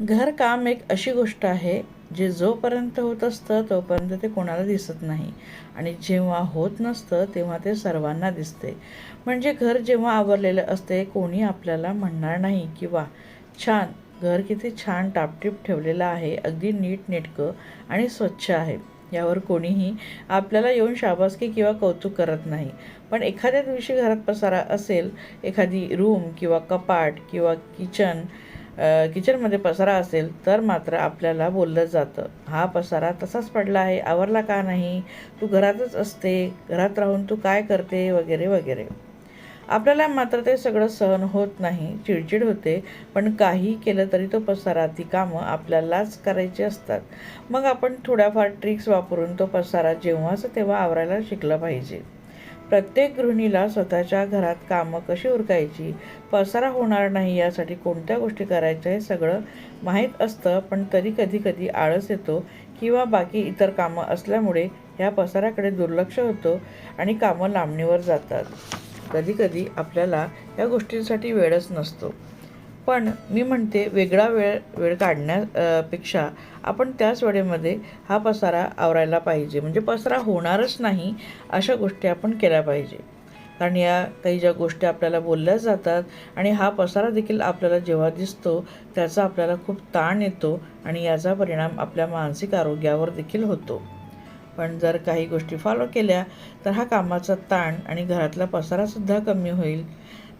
घरकाम एक अशी गोष्ट आहे जे जोपर्यंत होत असतं तोपर्यंत ते कोणाला दिसत नाही. आणि जेव्हा होत नसतं तेव्हा ते सर्वांना दिसते. म्हणजे घर जेव्हा आवरलेलं असते कोणी आपल्याला म्हणणार नाही की वा छान घर किती छान टापटीप ठेवलेलं आहे अगदी नीट नेटकं आणि स्वच्छ आहे. यावर कोणीही आपल्याला येऊन शाबासकी किंवा कौतुक करत नाही. पण एखाद्या दिवशी घरात पसारा असेल एखादी रूम किंवा कपाट किंवा किचन किचनमध्ये पसारा असेल तर मात्र आपल्याला बोललं जातं. हा पसारा तसाच पडला आहे. आवरला का नाही? तू घरातच असते. घरात राहून तू काय करते? वगैरे वगैरे. आपल्याला मात्र ते सगळं सहन होत नाही. चिडचिड होते. पण काही केलं तरी तो पसारा ती कामं आपल्यालाच करायची असतात. मग आपण थोड्याफार ट्रिक्स वापरून तो पसारा जेव्हाच तेव्हा आवरायला शिकलं पाहिजे. प्रत्येक गृहिणीला स्वतःच्या घरात कामं कशी उरकायची पसारा होणार नाही यासाठी कोणत्या गोष्टी करायच्या हे सगळं माहीत असतं पण तरी कधी कधी आळस येतो किंवा बाकी इतर कामं असल्यामुळे ह्या पसाऱ्याकडे दुर्लक्ष होतं आणि कामं लांबणीवर जातात. कधीकधी आपल्याला या गोष्टींसाठी वेळच नसतो. पण मी म्हणते वेगळा वेळ वेळ काढण्यापेक्षा आपण त्याच वेळेमध्ये हा पसारा आवरायला पाहिजे. म्हणजे पसारा होणारच नाही अशा गोष्टी आपण केल्या पाहिजे. कारण या काही ज्या गोष्टी आपल्याला बोलल्या जातात आणि हा पसारा देखील आपल्याला जेव्हा दिसतो त्याचा आपल्याला खूप ताण येतो आणि याचा परिणाम आपल्या मानसिक आरोग्यावर देखील होतो. पण जर काही गोष्टी फॉलो केल्या तर हा कामाचा ताण आणि घरातला पसारासुद्धा कमी होईल.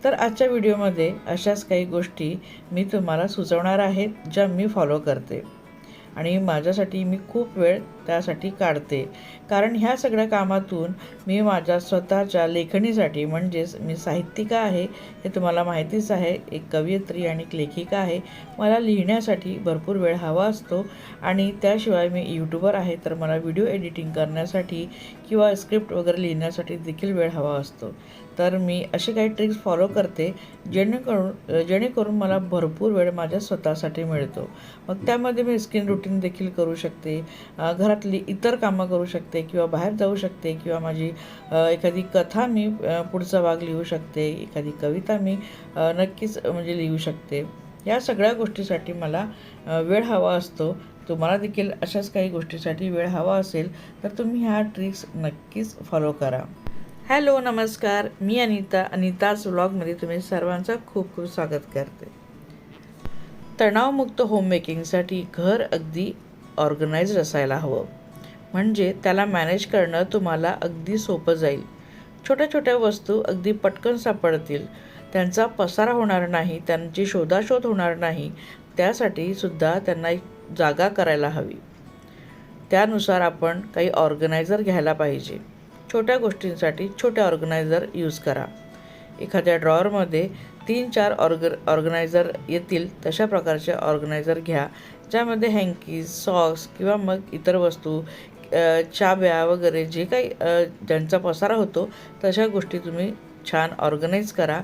तर आजच्या व्हिडिओमध्ये अशाच काही गोष्टी मी तुम्हाला सुचवणार आहेत ज्या मी फॉलो करते. आणि माझ्यासाठी मी खूप वेळ त्यासाठी काढते. कारण ह्या सगळ्या कामातून मी माझ्या स्वतःच्या लेखणीसाठी म्हणजेच मी साहित्यिका आहे हे तुम्हाला माहितीच आहे एक कवयित्री आणि एक लेखिका आहे मला लिहिण्यासाठी भरपूर वेळ हवा असतो. आणि त्याशिवाय मी यूट्यूबर आहे तर मला व्हिडिओ एडिटिंग करण्यासाठी किंवा स्क्रिप्ट वगैरे लिहिण्यासाठी देखील वेळ हवा असतो. तर मी असे काही ट्रिक्स फॉलो करते जेणेकरून जेणेकरून मला भरपूर वेळ माझ्या स्वतःसाठी मिळतो. मग त्यामध्ये मी स्किन रुटीन देखील करू शकते. घरात घरातली इतर कामं करू शकते किंवा बाहेर जाऊ शकते किंवा माझी एखादी कथा मी पुढचा भाग लिहू शकते एखादी कविता मी नक्कीच म्हणजे लिहू शकते. या सगळ्या गोष्टीसाठी मला वेळ हवा असतो. तुम्हाला देखील अशाच काही गोष्टीसाठी वेळ हवा असेल तर तुम्ही ह्या ट्रिक्स नक्कीच फॉलो करा. हॅलो नमस्कार. मी अनिता अनिताच व्लॉगमध्ये तुम्ही सर्वांचं खूप खूप स्वागत करते. तणावमुक्त होममेकिंगसाठी घर अगदी ऑर्गनाईज असायला हवं. म्हणजे त्याला मॅनेज करणं तुम्हाला अगदी सोपं जाईल. छोट्या छोट्या वस्तू अगदी पटकन सापडतील. त्यांचा पसारा होणार नाही त्यांची शोधाशोध होणार नाही त्यासाठी सुद्धा त्यांना एक जागा करायला हवी. त्यानुसार आपण काही ऑर्गनायझर घ्यायला पाहिजे. छोट्या गोष्टींसाठी छोटे ऑर्गनायझर यूज करा. एखाद्या ड्रॉवरमध्ये तीन चार ऑर्ग ऑर्गनायझर येतील तशा प्रकारचे ऑर्गनायझर घ्या ज्यामध्ये हँकीज सॉक्स किंवा मग इतर वस्तू चाब्या वगैरे जे काही ज्यांचा पसारा होतो तशा गोष्टी तुम्ही छान ऑर्गनाईज करा.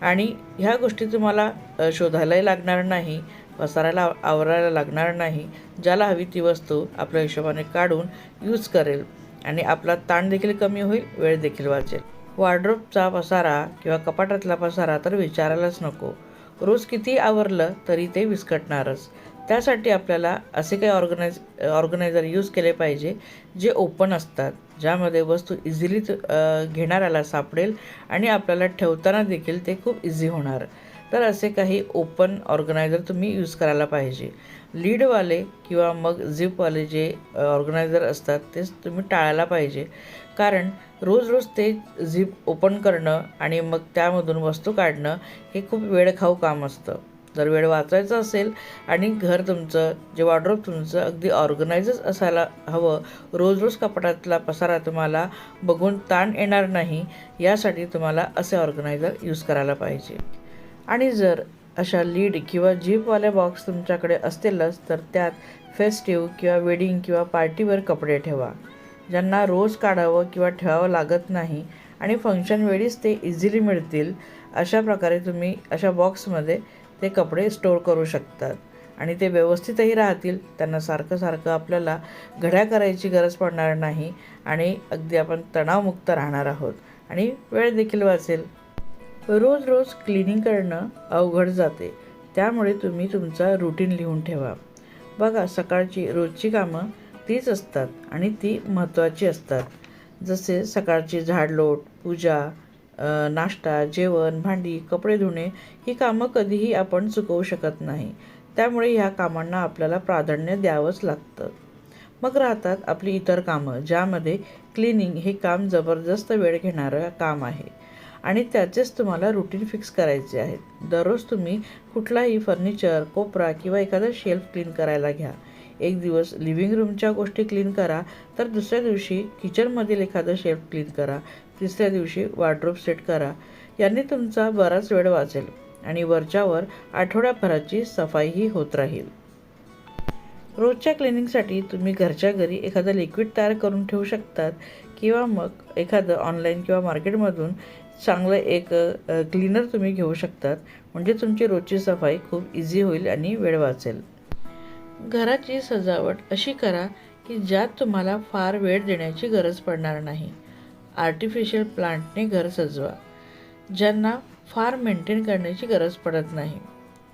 आणि ह्या गोष्टी तुम्हाला शोधायलाही लागणार नाही पसारायला आवरायला लागणार नाही ज्याला हवी ती वस्तू आपल्या हिशोबाने काढून यूज करेल. आणि आपला ताण देखील कमी होईल वेळ देखील वाचेल. वॉर्ड्रोबचा पसारा किंवा कपाटातला पसारा तर विचारायलाच नको. रोज किती आवरलं तरी ते विस्कटणारच. त्यासाठी आपल्याला असे काही ऑर्गनाइज ऑर्गनायझर यूज केले पाहिजे जे ओपन असतात ज्यामध्ये वस्तू इझिली घेणाऱ्याला सापडेल आणि आपल्याला ठेवताना देखील ते खूप इझी होणार. तर असे काही ओपन ऑर्गनायझर तुम्ही यूज करायला पाहिजे. लीडवाले किंवा मग झिपवाले जे ऑर्गनायझर असतात तेच तुम्ही टाळायला पाहिजे. कारण रोज रोज ते झिप ओपन करणं आणि मग त्यामधून वस्तू काढणं हे खूप वेळखाऊ काम असतं. जर वेळ वाचायचा असेल आणि घर तुमचं जे वॉर्ड्रोब तुमचं अगदी ऑर्गनायझच असायला हवं रोज रोज कपाटातला पसारा तुम्हाला बघून ताण येणार नाही यासाठी तुम्हाला असे ऑर्गनायझर यूज करायला पाहिजे. आणि जर अशा लीड किंवा जीपवाल्या बॉक्स तुमच्याकडे असतीलच तर त्यात फेस्टिव्ह किंवा वेडिंग किंवा पार्टीवर कपडे ठेवा ज्यांना रोज काढावं किंवा ठेवावं लागत नाही आणि फंक्शन वेळीच ते इझिली मिळतील अशा प्रकारे तुम्ही अशा बॉक्समध्ये ते कपडे स्टोअर करू शकतात. आणि ते व्यवस्थितही राहतील त्यांना सारखं सारखं आपल्याला घड्या करायची गरज पडणार नाही आणि अगदी आपण तणावमुक्त राहणार आहोत. आणि वेळ देखील वाचेल. रोज रोज क्लिनिंग करणं अवघड जाते. त्यामुळे तुम्ही तुमचा रुटीन लिहून ठेवा. बघा सकाळची रोजची कामं तीच असतात आणि ती महत्त्वाची असतात. जसे सकाळची झाडलोट पूजा नाश्ता जेवण भांडी कपडे धुणे ही कामं कधीही आपण चुकवू शकत नाही. त्यामुळे ह्या कामांना आपल्याला प्राधान्य द्यावंच लागतं. मग राहतात आपली इतर कामं ज्यामध्ये क्लिनिंग हे काम जबरदस्त वेळ घेणारं काम आहे. आणि त्याचेच तुम्हाला रुटीन फिक्स करायचे आहेत. दररोज तुम्ही कुठलाही फर्निचर कोपरा किंवा एखादा शेल्फ क्लीन करायला घ्या. एक दिवस लिव्हिंग रूमच्या गोष्टी क्लीन करा तर दुसऱ्या दिवशी किचनमधील एखादं शेल्फ क्लीन करा. तिसऱ्या दिवशी वॉर्ड्रोब सेट करा. यांनी तुमचा बराच वेळ वाचेल आणि वरच्यावर आठवड्याभराची सफाईही होत राहील. रोजच्या क्लिनिंगसाठी तुम्ही घरच्या घरी एखादं लिक्विड तयार करून ठेवू शकतात किंवा मग एखादं ऑनलाईन किंवा मार्केटमधून चांगलं एक क्लीनर तुम्ही घेऊ शकतात. म्हणजे तुमची रोजची सफाई खूप इझी होईल आणि वेळ वाचेल. घराची सजावट अशी करा की ज्यात तुम्हाला फार वेळ देण्याची गरज पडणार नाही. आर्टिफिशियल प्लांटने घर सजवा ज्यांना फार मेंटेन करण्याची गरज पडत नाही.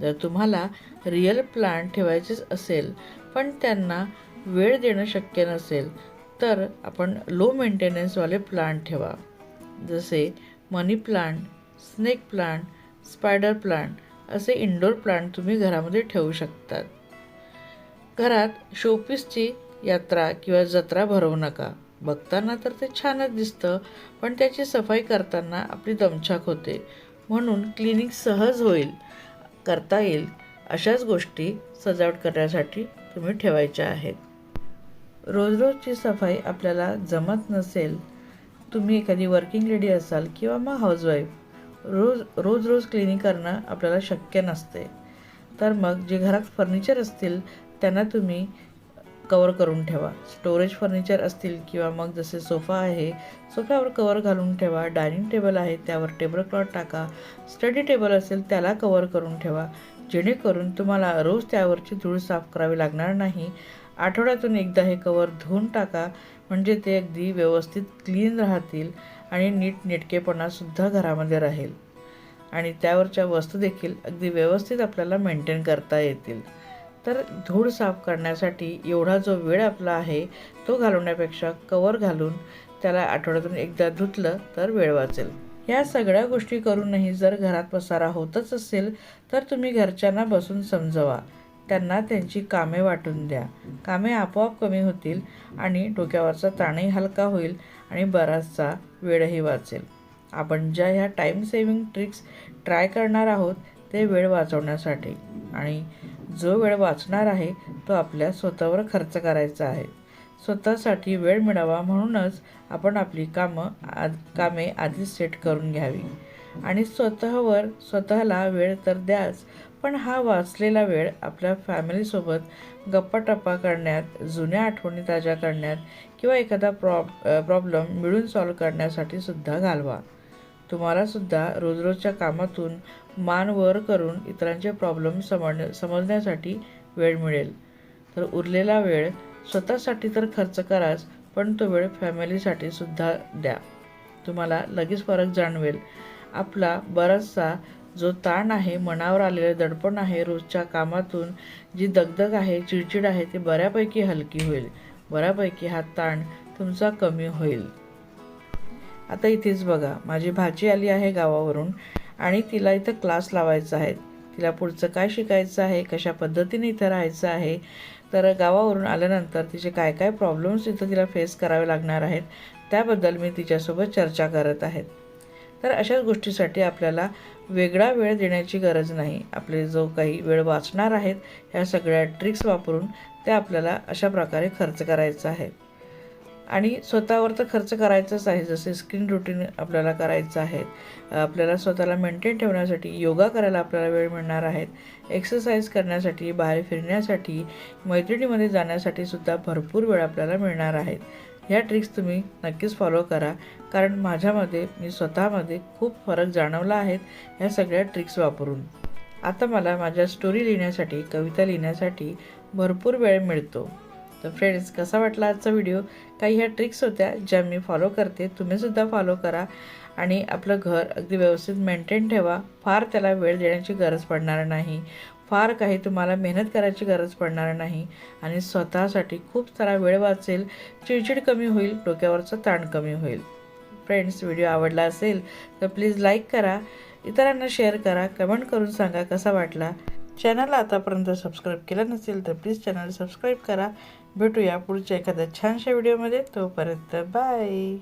जर तुम्हाला रिअल प्लांट ठेवायचेच असेल पण त्यांना वेळ देणं शक्य नसेल तर आपण लो मेंटेनन्सवाले प्लांट ठेवा. जसे money plant snake plant spider plant असे इंडोर प्लांट तुम्ही घरामध्ये ठेवू शकतात. घरात शोपीसची यात्रा किंवा जत्रा भरवू नका. बघताना तर ते छानच दिसतं पण त्याची सफाई करताना आपली दमछाक होते. म्हणून क्लिनिंग सहज होईल करता येईल अशाच गोष्टी सजावट करण्यासाठी तुम्ही ठेवायच्या आहेत. रोज रोजची सफाई आपल्याला जमत नसेल तुम्ही एखादी वर्किंग लेडी असाल किंवा मग हाऊसवाईफ रोज रोज रोज क्लिनिंग करणं आपल्याला शक्य नसते. तर मग जे घरात फर्निचर असतील त्यांना तुम्ही कवर करून ठेवा. स्टोरेज फर्निचर असतील किंवा मग जसे सोफा आहे सोफ्यावर कवर घालून ठेवा. डायनिंग टेबल आहे त्यावर टेबल क्लॉथ टाका. स्टडी टेबल असेल त्याला कवर करून ठेवा. जेणेकरून तुम्हाला रोज त्यावरची धूळ साफ करावी लागणार नाही. आठवड्यातून एकदा हे कवर धुवून टाका. म्हणजे ते अगदी व्यवस्थित क्लीन राहतील आणि नीट नेटकेपणासुद्धा घरामध्ये राहील. आणि त्यावरच्या वस्तू देखील अगदी व्यवस्थित आपल्याला मेंटेन करता येतील. तर धूळ साफ करण्यासाठी एवढा जो वेळ आपला आहे तो घालवण्यापेक्षा कवर घालून त्याला आठवड्यातून एकदा धुतलं तर वेळ वाचेल. या सगळ्या गोष्टी करूनही जर घरात पसारा होतच असेल तर तुम्ही घरच्यांना बसून समजवा. त्यांना त्यांची कामे वाटून द्या. कामे आपोआप कमी होतील आणि डोक्यावरचा ताणही हलका होईल आणि बराचसा वेळही वाचेल. आपण ज्या ह्या टाईम सेविंग ट्रिक्स ट्राय करणार आहोत ते वेळ वाचवण्यासाठी. आणि जो वेळ वाचणार आहे तो आपल्या स्वतःवर खर्च करायचा आहे. स्वतःसाठी वेळ मिळावा म्हणूनच आपण आपली कामं आ कामे आधीच सेट करून घ्यावी. आणि स्वतःवर स्वतःला वेळ तर द्याच पण हा वाचलेला वेळ आपल्या फॅमिलीसोबत गप्पाटप्पा करण्यात जुन्या आठवणी ताज्या करण्यात किंवा एखादा प्रॉब प्रॉब्लेम मिळून सॉल्व करण्यासाठी सुद्धा घालवा. तुम्हालासुद्धा रोज रोजच्या कामातून मान वर करून इतरांचे प्रॉब्लेम समज समजण्यासाठी वेळ मिळेल. तर उरलेला वेळ स्वतःसाठी तर खर्च कराच पण तो वेळ फॅमिलीसाठी सुद्धा द्या. तुम्हाला लगेच फरक जाणवेल. आपला बराचसा जो ताण आहे मनावर आलेलं दडपण आहे रोजच्या कामातून जी दगदग आहे चिडचिड आहे ती बऱ्यापैकी हलकी होईल. बऱ्यापैकी हा ताण तुमचा कमी होईल. आता इथेच बघा माझी भाची आली आहे गावावरून आणि तिला इथं क्लास लावायचा आहे. तिला पुढचं काय शिकायचं आहे कशा पद्धतीने इथं राहायचं आहे तर गावावरून आल्यानंतर तिचे काय काय प्रॉब्लेम्स इथं तिला फेस करावे लागणार आहेत त्याबद्दल मी तिच्यासोबत चर्चा करत आहेत तर अशाच गोष्टीसाठी आपल्याला वेगळा वेळ देण्याची गरज नाही. आपले जो काही वेळ वाचणार आहेत ह्या सगळ्या ट्रिक्स वापरून ते आपल्याला अशा प्रकारे खर्च करायचा आहे. आणि स्वतःवर तर खर्च करायचाच आहे जसे स्किन रुटीन आपल्याला करायचं आहे. आपल्याला स्वतःला मेंटेन ठेवण्यासाठी योगा करायला आपल्याला वेळ मिळणार आहेत एक्सरसाइज करण्यासाठी बाहेर फिरण्यासाठी मैत्रिणीमध्ये जाण्यासाठी सुद्धा भरपूर वेळ आपल्याला मिळणार आहेत ह्या ट्रिक्स तुम्ही नक्कीच फॉलो करा. कारण माझ्यामध्ये मी स्वतःमध्ये खूप फरक जाणवला आहेत ह्या सगळ्या ट्रिक्स वापरून. आता मला माझ्या स्टोरी लिहिण्यासाठी कविता लिहिण्यासाठी भरपूर वेळ मिळतो. तर फ्रेंड्स कसा वाटला आजचा व्हिडिओ काही ह्या ट्रिक्स होत्या ज्या मी फॉलो करते तुम्हीसुद्धा फॉलो करा. आणि आपलं घर अगदी व्यवस्थित मेंटेन ठेवा. फार त्याला वेळ देण्याची गरज पडणार नाही. फार काही तुम्हाला मेहनत करायची गरज पडणार नाही. आणि स्वतःसाठी खूप सारा वेळ वाचेल चिडचिड कमी होईल डोक्यावरचा ताण कमी होईल. फ्रेंड्स व्हिडिओ आवडला असेल तर प्लीज लाईक करा. इतरांना शेअर करा. कमेंट करून सांगा कसा वाटला. चॅनलला आतापर्यंत सबस्क्राईब केलं नसेल तर प्लीज चॅनल सबस्क्राईब करा. भेटूया पुढच्या एखाद्या छानशा व्हिडिओमध्ये तोपर्यंत बाय